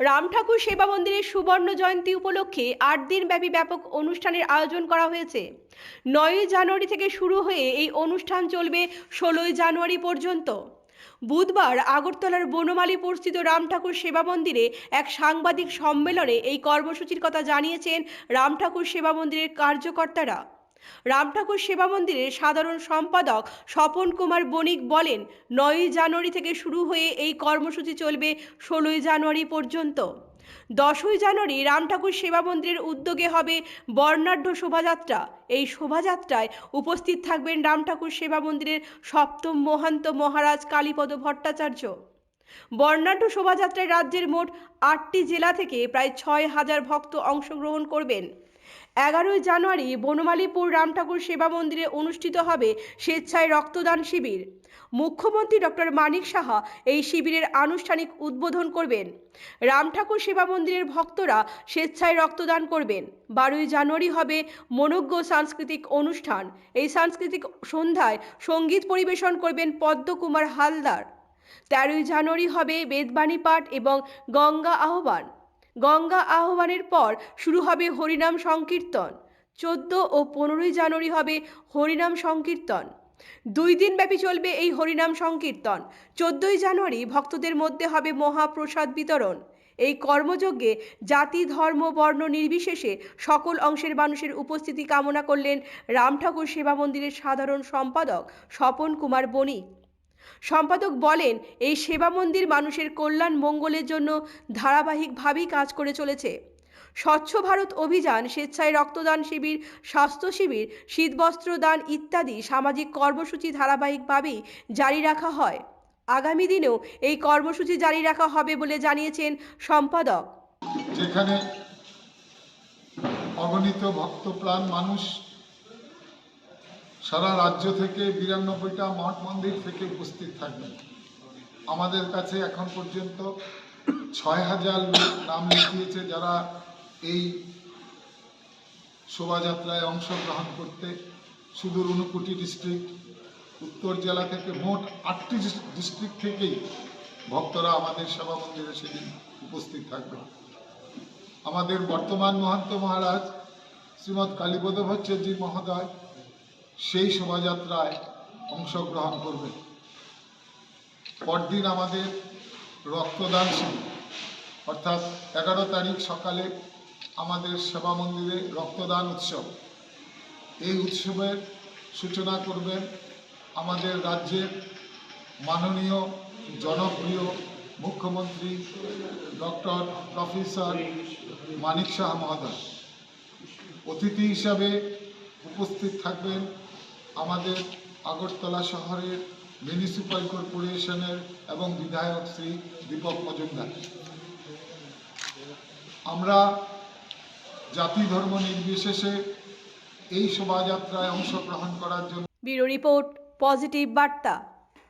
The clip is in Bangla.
রাম ঠাকুর সেবা মন্দিরের সুবর্ণ জয়ন্তী উপলক্ষে আট দিন ব্যাপী ব্যাপক অনুষ্ঠানের আয়োজন করা হয়েছে। নয়ই জানুয়ারি থেকে শুরু হয়ে এই অনুষ্ঠান চলবে ষোলোই জানুয়ারি পর্যন্ত। বুধবার আগরতলার বনমালীপুরস্থিত রাম ঠাকুর সেবা মন্দিরে এক সাংবাদিক সম্মেলনে এই কর্মসূচির কথা জানিয়েছেন রাম ঠাকুর সেবা মন্দিরের কার্যকর্তারা। রাম ঠাকুর সেবা মন্দিরের সাধারণ সম্পাদক স্বপন কুমার বণিক বলেন, নয়ই জানুয়ারি থেকে শুরু হয়ে এই কর্মসূচি চলবে ষোলোই জানুয়ারি পর্যন্ত। দশই জানুয়ারি রাম ঠাকুর সেবা মন্দিরের উদ্যোগে হবে বর্ণাঢ্য শোভাযাত্রা। এই শোভাযাত্রায় উপস্থিত থাকবেন রাম ঠাকুর সেবা মন্দিরের সপ্তম মহান্ত মহারাজ কালীপদ ভট্টাচার্য। বর্ণাঢ্য শোভাযাত্রায় রাজ্যের মোট আটটি জেলা থেকে প্রায় ছয় হাজার ভক্ত অংশগ্রহণ করবেন। এগারোই জানুয়ারি বনমালীপুর রাম ঠাকুর সেবা মন্দিরে অনুষ্ঠিত হবে স্বেচ্ছায় রক্তদান শিবির। মুখ্যমন্ত্রী ডক্টর মানিক সাহা এই শিবিরের আনুষ্ঠানিক উদ্বোধন করবেন। রাম ঠাকুর সেবা মন্দিরের ভক্তরা স্বেচ্ছায় রক্তদান করবেন। বারোই জানুয়ারি হবে মনোজ্ঞ সাংস্কৃতিক অনুষ্ঠান। এই সাংস্কৃতিক সন্ধ্যায় সংগীত পরিবেশন করবেন পদ্মকুমার হালদার। তেরোই জানুয়ারি হবে বেদবাণী পাঠ এবং গঙ্গা আহ্বান। গঙ্গা আহ্বানের পর শুরু হবে হরিনাম সংকীর্তন। চোদ্দ ও পনেরোই জানুয়ারি হবে হরিনাম সংকীর্তন। দুই দিন ব্যাপী চলবে এই হরিনাম সংকীর্তন। চোদ্দই জানুয়ারি ভক্তদের মধ্যে হবে মহাপ্রসাদ বিতরণ। এই কর্মযজ্ঞে জাতি, ধর্ম, বর্ণ নির্বিশেষে সকল অংশের মানুষের উপস্থিতি কামনা করলেন রাম ঠাকুর সেবা মন্দিরের সাধারণ সম্পাদক স্বপন কুমার বণিক। সম্পাদক বলেন, এই সেবা মন্দির মানুষের কল্যাণ মঙ্গলের জন্য ধারাবাহিকভাবেই কাজ করে চলেছে। স্বচ্ছ ভারত অভিযান, স্বেচ্ছায় রক্তদান শিবির, স্বাস্থ্য শিবির, শীতবস্ত্র দান ইত্যাদি সামাজিক কর্মসূচি ধারাবাহিকভাবেই জারি রাখা হয়। আগামী দিনেও এই কর্মসূচি জারি রাখা হবে বলে জানিয়েছেন সম্পাদক। যেখানে অগণিত ভক্তপ্রাণ মানুষ সারা রাজ্য থেকে বিরানব্বইটা মঠ মন্দির থেকে উপস্থিত থাকবেন। আমাদের কাছে এখন পর্যন্ত ছয় হাজার লোক নাম লিখিয়েছে যারা এই শোভাযাত্রায় অংশগ্রহণ করতে সুদূর ঊনকোটি ডিস্ট্রিক্ট, উত্তর জেলা থেকে মোট আটটি ডিস্ট্রিক্ট থেকেই ভক্তরা আমাদের সেবা মন্দিরে সেদিন উপস্থিত থাকবেন আমাদের বর্তমান মহান্ত মহারাজ শ্রীমৎ কালীপদ ভট্টাচার্য মহোদয় সেই শোভাযাত্রায় অংশগ্রহণ করবেন পরদিন আমাদের রক্তদান শিবির, অর্থাৎ এগারো তারিখ সকালে আমাদের সেবা মন্দিরে রক্তদান উৎসব। এই উৎসবের সূচনা করবেন আমাদের রাজ্যের মাননীয়, জনপ্রিয় মুখ্যমন্ত্রী ডক্টর প্রফেসর মানিক শাহ মহোদয়। অতিথি হিসাবে উপস্থিত থাকবেন আমাদের আগরতলা শহরের মিউনিসিপ্যাল কর্পোরেশনের এবং বিধায়ক শ্রী দীপক মজুমদার। আমরা জাতি ধর্ম নির্বিশেষে এই শোভাযাত্রায় অংশগ্রহণ করার জন্য ব্যুরো রিপোর্ট, পজিটিভ বার্তা।